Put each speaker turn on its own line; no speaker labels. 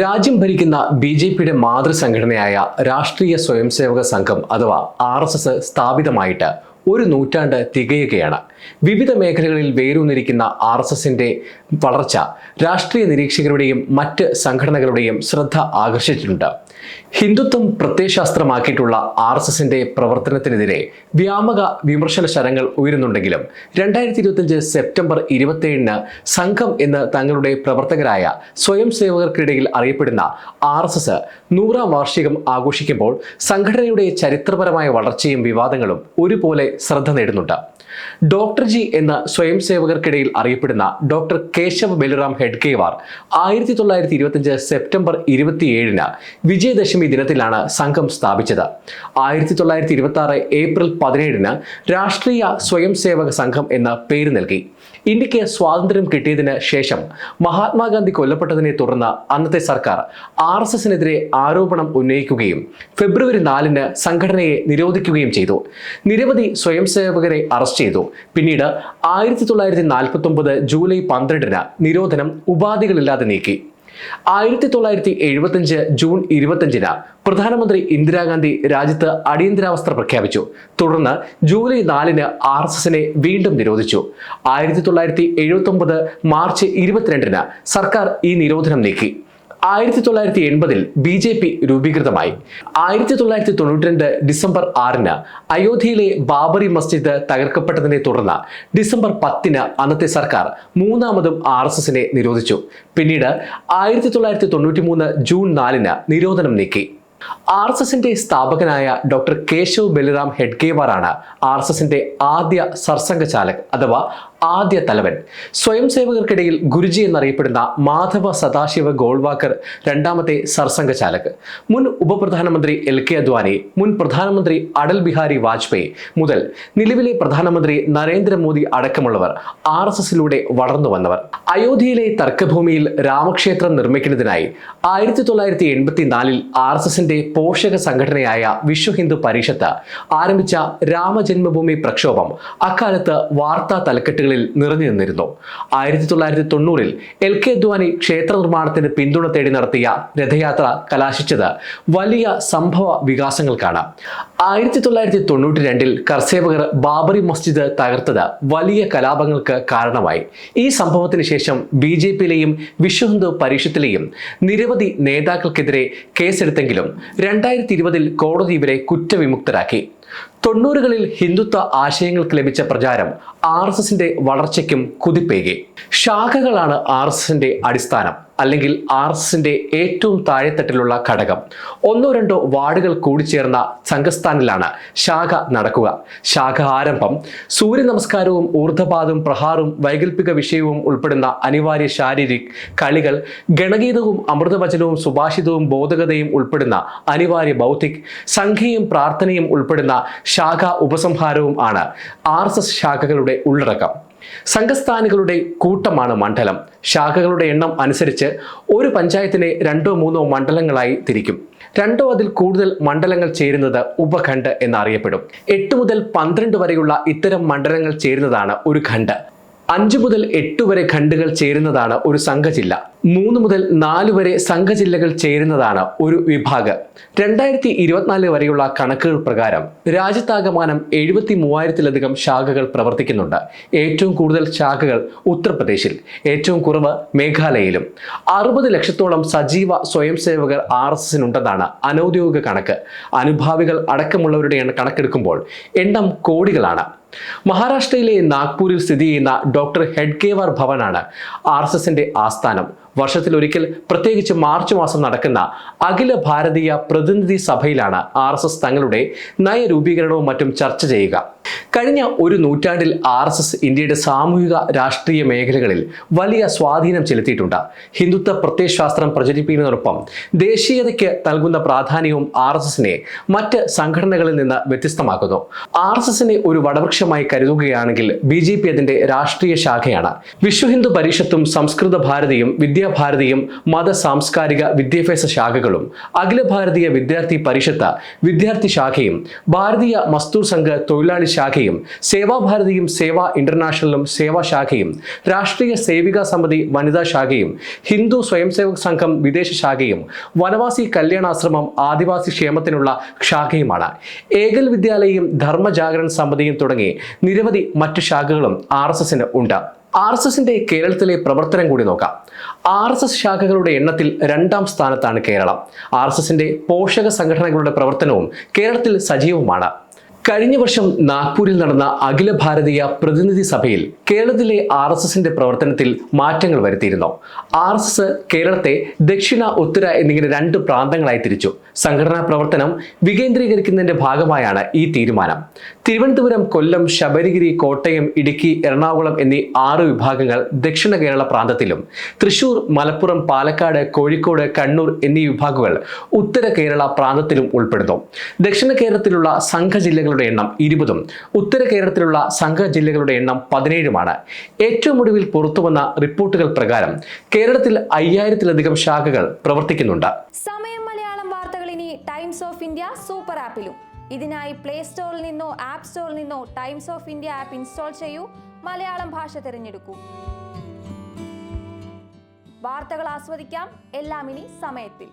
രാജ്യം ഭരിക്കുന്ന B J പിയുടെ മാതൃസംഘടനയായ രാഷ്ട്രീയ സ്വയംസേവക സംഘം അഥവാ ആർ എസ് എസ് സ്ഥാപിതമായിട്ട് ഒരു നൂറ്റാണ്ട് തികയുകയാണ്. വിവിധ മേഖലകളിൽ വേരൂന്നിരിക്കുന്ന ആർ എസ് എസിന്റെ വളർച്ച രാഷ്ട്രീയ നിരീക്ഷകരുടെയും മറ്റ് സംഘടനകളുടെയും ശ്രദ്ധ ആകർഷിച്ചിട്ടുണ്ട്. ഹിന്ദുത്വം പ്രത്യയശാസ്ത്രമാക്കിയിട്ടുള്ള ആർ എസ് എസിന്റെ പ്രവർത്തനത്തിനെതിരെ വ്യാപക വിമർശന ശരങ്ങൾ ഉയരുന്നുണ്ടെങ്കിലും രണ്ടായിരത്തി ഇരുപത്തിയഞ്ച് സെപ്റ്റംബർ ഇരുപത്തിയേഴിന് സംഘം എന്ന് തങ്ങളുടെ പ്രവർത്തകരായ സ്വയം സേവകർക്കിടയിൽ അറിയപ്പെടുന്ന ആർ എസ് എസ് നൂറാം വാർഷികം ആഘോഷിക്കുമ്പോൾ സംഘടനയുടെ ചരിത്രപരമായ വളർച്ചയും വിവാദങ്ങളും ഒരുപോലെ ശ്രദ്ധ നേടുന്നുണ്ട്. ഡോക്ടർ ജി എന്ന സ്വയം സേവകർക്കിടയിൽ അറിയപ്പെടുന്ന ഡോക്ടർ കേശവ് ബലിറാം ഹെഡ്കേവാർ ആയിരത്തി തൊള്ളായിരത്തി ഇരുപത്തിയഞ്ച് സെപ്റ്റംബർ ഇരുപത്തിയേഴിന് വിജയദശമി ദിനത്തിലാണ് സംഘം സ്ഥാപിച്ചത്. ആയിരത്തി തൊള്ളായിരത്തി ഇരുപത്തി ആറ് ഏപ്രിൽ പതിനേഴിന് രാഷ്ട്രീയ സ്വയം സേവക സംഘം എന്ന പേര് നൽകി. ഇന്ത്യയ്ക്ക് സ്വാതന്ത്ര്യം കിട്ടിയതിന് ശേഷം മഹാത്മാഗാന്ധി കൊല്ലപ്പെട്ടതിനെ തുടർന്ന് അന്നത്തെ സർക്കാർ ആർ എസ് എസിനെതിരെ ആരോപണം ഉന്നയിക്കുകയും ഫെബ്രുവരി നാലിന് സംഘടനയെ നിരോധിക്കുകയും ചെയ്തു. നിരവധി സ്വയം സേവകരെ അറസ്റ്റ് ചെയ്തു. പിന്നീട് ആയിരത്തി തൊള്ളായിരത്തി നാൽപ്പത്തി ഒമ്പത് ജൂലൈ പന്ത്രണ്ടിന് നിരോധനം ഉപാധികളില്ലാതെ നീക്കി. ആയിരത്തി തൊള്ളായിരത്തി എഴുപത്തിയഞ്ച് ജൂൺ ഇരുപത്തിയഞ്ചിന് പ്രധാനമന്ത്രി ഇന്ദിരാഗാന്ധി രാജ്യത്ത് അടിയന്തരാവസ്ഥ പ്രഖ്യാപിച്ചു. തുടർന്ന് ജൂലൈ നാലിന് ആർ എസ് എസിനെ വീണ്ടും നിരോധിച്ചു. ആയിരത്തി തൊള്ളായിരത്തി എഴുപത്തി ഒമ്പത് മാർച്ച് ഇരുപത്തിരണ്ടിന് സർക്കാർ ഈ നിരോധനം നീക്കി. ആയിരത്തി തൊള്ളായിരത്തി എൺപതിൽ ബി ജെ പി രൂപീകൃതമായി. ആയിരത്തി തൊള്ളായിരത്തി തൊണ്ണൂറ്റി രണ്ട് ഡിസംബർ ആറിന് അയോധ്യയിലെ ബാബറി മസ്ജിദ് തകർക്കപ്പെട്ടതിനെ തുടർന്ന് ഡിസംബർ പത്തിന് അന്നത്തെ സർക്കാർ മൂന്നാമതും ആർ എസ് എസിനെ നിരോധിച്ചു. പിന്നീട് ആയിരത്തി തൊള്ളായിരത്തി തൊണ്ണൂറ്റി മൂന്ന് ജൂൺ നാലിന് നിരോധനം നീക്കി. ആർ എസ് എസിന്റെ സ്ഥാപകനായ ഡോക്ടർ കേശവ് ബലിറാം ഹെഡ്ഗേവാറാണ് ആർ എസ് എസിന്റെ ആദ്യ സർസംഘചാലക് അഥവാ ആദ്യ തലവൻ. സ്വയം സേവകർക്കിടയിൽ ഗുരുജി എന്നറിയപ്പെടുന്ന മാധവ സദാശിവ ഗോൾവാക്കർ രണ്ടാമത്തെ സർസംഘചാലക്. മുൻ ഉപപ്രധാനമന്ത്രി എൽ കെ അദ്വാനി മുൻ പ്രധാനമന്ത്രി അടൽ ബിഹാരി വാജ്പേയി മുതൽ നിലവിലെ പ്രധാനമന്ത്രി നരേന്ദ്രമോദി അടക്കമുള്ളവർ ആർ എസ് എസിലൂടെ വളർന്നു വന്നവർ. അയോധ്യയിലെ തർക്കഭൂമിയിൽ രാമക്ഷേത്രം നിർമ്മിക്കുന്നതിനായി ആയിരത്തി തൊള്ളായിരത്തി എൺപത്തിനാലിൽ ആർ എസ് എസിന്റെ പോഷക സംഘടനയായ വിശ്വ ഹിന്ദു പരിഷത്ത് ആരംഭിച്ച രാമജന്മഭൂമി പ്രക്ഷോഭം. അക്കാലത്ത് വാർത്താ തലക്കെട്ടുകളിൽ നിറഞ്ഞു നിന്നിരുന്നു. ആയിരത്തി തൊള്ളായിരത്തി തൊണ്ണൂറിൽ എൽ കെ അദ്വാനി ക്ഷേത്ര നിർമ്മാണത്തിന് പിന്തുണ തേടി നടത്തിയ രഥയാത്ര കലാശിച്ചത് വലിയ സംഭവ വികാസങ്ങൾക്കാണ്. ആയിരത്തി തൊള്ളായിരത്തി തൊണ്ണൂറ്റി രണ്ടിൽ കർസേവകർ ബാബറി മസ്ജിദ് തകർത്തത് വലിയ കലാപങ്ങൾക്ക് കാരണമായി. ഈ സംഭവത്തിന് ശേഷം ബി ജെ പിയിലെയും വിശ്വ ഹിന്ദു പരിഷത്തിലെയും നിരവധി നേതാക്കൾക്കെതിരെ കേസെടുത്തെങ്കിലും രണ്ടായിരത്തി ഇരുപതിൽ കോടതി ഇവരെ കുറ്റവിമുക്തരാക്കി. തൊണ്ണൂറുകളിൽ ഹിന്ദുത്വ ആശയങ്ങൾക്ക് ലഭിച്ച പ്രചാരം ആർ എസ് എസിന്റെ വളർച്ചയ്ക്കും കുതിപ്പേകി. ശാഖകളാണ് ആർ എസ് എസിന്റെ അടിസ്ഥാനം. അല്ലെങ്കിൽ ആർസിന്റെ ഏറ്റവും താഴെത്തട്ടിലുള്ള ഘടകം. ഒന്നോ രണ്ടോ വാർഡുകൾ കൂടിച്ചേർന്ന സംഘസ്ഥാനിലാണ് ശാഖ നടക്കുക. ശാഖ ആരംഭം. സൂര്യ നമസ്കാരവും ഊർദ്ധപാദവും പ്രഹാറും വൈകല്പിക വിഷയവും ഉൾപ്പെടുന്ന അനിവാര്യ ശാരീരിക് കളികൾ ഗണഗീതവും അമൃതവചനവും സുഭാഷിതവും ബോധകതയും ഉൾപ്പെടുന്ന അനിവാര്യ ബൗദ്ധിക് സംഖ്യയും പ്രാർത്ഥനയും ഉൾപ്പെടുന്ന ശാഖ ഉപസംഹാരവും ആണ് ആർ ശാഖകളുടെ ഉള്ളടക്കം. സംഘസ്ഥാനികളുടെ കൂട്ടമാണ് മണ്ഡലം. ശാഖകളുടെ എണ്ണം അനുസരിച്ച് ഒരു പഞ്ചായത്തിനെ രണ്ടോ മൂന്നോ മണ്ഡലങ്ങളായി തിരിക്കും. രണ്ടോ അതിൽ കൂടുതൽ മണ്ഡലങ്ങൾ ചേരുന്നത് ഉപഖണ്ഡ് എന്നറിയപ്പെടും. എട്ട് മുതൽ പന്ത്രണ്ട് വരെയുള്ള ഇത്തരം മണ്ഡലങ്ങൾ ചേരുന്നതാണ് ഒരു ഖണ്ഡ്. അഞ്ച് മുതൽ എട്ട് വരെ ഖണ്ഡുകൾ ചേരുന്നതാണ് ഒരു സംഘജില്ല. മൂന്ന് മുതൽ നാല് വരെ സംഘജില്ലകൾ ചേരുന്നതാണ് ഒരു വിഭാഗ്. രണ്ടായിരത്തി ഇരുപത്തിനാല് വരെയുള്ള കണക്കുകൾ പ്രകാരം രാജ്യത്താകമാനം എഴുപത്തി മൂവായിരത്തിലധികം ശാഖകൾ പ്രവർത്തിക്കുന്നുണ്ട്. ഏറ്റവും കൂടുതൽ ശാഖകൾ ഉത്തർപ്രദേശിൽ ഏറ്റവും കുറവ് മേഘാലയയിലും. അറുപത് ലക്ഷത്തോളം സജീവ സ്വയം സേവകർ ആർ എസ് എസിനുണ്ടെന്നാണ് അനൗദ്യോഗിക കണക്ക്. അനുഭാവികൾ അടക്കമുള്ളവരുടെ കണക്കെടുക്കുമ്പോൾ എണ്ണം കോടികളാണ്. മഹാരാഷ്ട്രയിലെ നാഗ്പൂരിൽ സ്ഥിതി ചെയ്യുന്ന ഡോക്ടർ ഹെഡ്കേവാർ ഭവനാണ് ആർ എസ് എസിന്റെ ആസ്ഥാനം. വർഷത്തിലൊരിക്കൽ പ്രത്യേകിച്ച് മാർച്ച് മാസം നടക്കുന്ന അഖില ഭാരതീയ പ്രതിനിധി സഭയിലാണ് ആർ എസ് എസ് തങ്ങളുടെ നയരൂപീകരണവും മറ്റും ചർച്ച ചെയ്യുക. കഴിഞ്ഞ ഒരു നൂറ്റാണ്ടിൽ ആർ എസ് എസ് ഇന്ത്യയുടെ സാമൂഹിക രാഷ്ട്രീയ മേഖലകളിൽ വലിയ സ്വാധീനം ചെലുത്തിയിട്ടുണ്ട്. ഹിന്ദുത്വ പ്രത്യയശാസ്ത്രം പ്രചരിപ്പിക്കുന്നതോടൊപ്പം ദേശീയതയ്ക്ക് നൽകുന്ന പ്രാധാന്യവും ആർ എസ് എസിനെ മറ്റ് സംഘടനകളിൽ നിന്ന് വ്യത്യസ്തമാക്കുന്നു. ആർ എസ് എസിനെ ഒരു വടവൃക്ഷമായി കരുതുകയാണെങ്കിൽ ബി ജെ പി അതിന്റെ രാഷ്ട്രീയ ശാഖയാണ്. വിശ്വ ഹിന്ദു പരിഷത്തും സംസ്കൃത ഭാരതിയും വിദ്യാ വിദ്യാഭാരതിയും മത സാംസ്കാരിക വിദ്യാഭ്യാസ ശാഖകളും അഖില ഭാരതീയ വിദ്യാർത്ഥി പരിഷത്ത് വിദ്യാർത്ഥി ശാഖയും ഭാരതീയ മസ്തൂർ സംഘ തൊഴിലാളി ശാഖയും സേവാഭാരതിയും സേവാ ഇന്റർനാഷണലും സേവാ ശാഖയും രാഷ്ട്രീയ സേവിക സമിതി വനിതാ ശാഖയും ഹിന്ദു സ്വയംസേവക സംഘം വിദേശ ശാഖയും വനവാസി കല്യാണാശ്രമം ആദിവാസി ക്ഷേമത്തിനുള്ള ശാഖയുമാണ്. ഏകൽ വിദ്യാലയം ധർമ്മജാഗരൺ സമിതിയും തുടങ്ങി നിരവധി മറ്റ് ശാഖകളും ആർ എസ് എസിന് ഉണ്ട്. ആർ എസ് എസിന്റെ കേരളത്തിലെ പ്രവർത്തനം കൂടി നോക്കാം. ആർ എസ് എസ് ശാഖകളുടെ എണ്ണത്തിൽ രണ്ടാം സ്ഥാനത്താണ് കേരളം. ആർ എസ് എസിന്റെ പോഷക സംഘടനകളുടെ പ്രവർത്തനവും കേരളത്തിൽ സജീവമാണ്. കഴിഞ്ഞ വർഷം നാഗ്പൂരിൽ നടന്ന അഖില ഭാരതീയ പ്രതിനിധി സഭയിൽ കേരളത്തിലെ ആർ എസ് എസിന്റെ പ്രവർത്തനത്തിൽ മാറ്റങ്ങൾ വരുത്തിയിരുന്നു. ആർ എസ് എസ് കേരളത്തെ ദക്ഷിണ ഉത്തര എന്നിങ്ങനെ രണ്ട് പ്രാന്തങ്ങളായി തിരിച്ചു. സംഘടനാ പ്രവർത്തനം വികേന്ദ്രീകരിക്കുന്നതിന്റെ ഭാഗമായാണ് ഈ തീരുമാനം. തിരുവനന്തപുരം കൊല്ലം ശബരിഗിരി കോട്ടയം ഇടുക്കി എറണാകുളം എന്നീ ആറ് വിഭാഗങ്ങൾ ദക്ഷിണ കേരള പ്രാന്തത്തിലും തൃശൂർ മലപ്പുറം പാലക്കാട് കോഴിക്കോട് കണ്ണൂർ എന്നീ വിഭാഗങ്ങൾ ഉത്തര കേരള പ്രാന്തത്തിലും ഉൾപ്പെടുന്നു. ദക്ഷിണ കേരളത്തിലുള്ള സംഘ ജില്ലകളുടെ എണ്ണം ഇരുപതും ഉത്തര കേരളത്തിലുള്ള സംഘ ജില്ലകളുടെ എണ്ണം പതിനേഴുമാണ്. ഏറ്റവും ഒടുവിൽ പുറത്തുവന്ന റിപ്പോർട്ടുകൾ പ്രകാരം കേരളത്തിൽ അയ്യായിരത്തിലധികം ശാഖകൾ പ്രവർത്തിക്കുന്നുണ്ട്.
സമയം മലയാളം വാർത്തകൾ ഇനി ടൈംസ് ഓഫ് ഇന്ത്യ സൂപ്പർ ആപ്പിലും. ഇതിനായി പ്ലേ സ്റ്റോറിൽ നിന്നോ ആപ്പ് സ്റ്റോറിൽ നിന്നോ Times of India app install ചെയ്യൂ. മലയാളം ഭാഷ തിരഞ്ഞെടുക്കൂ. വാർത്തകൾ ആസ്വദിക്കാം. എല്ലാം ഇനി സമയത്തിൽ.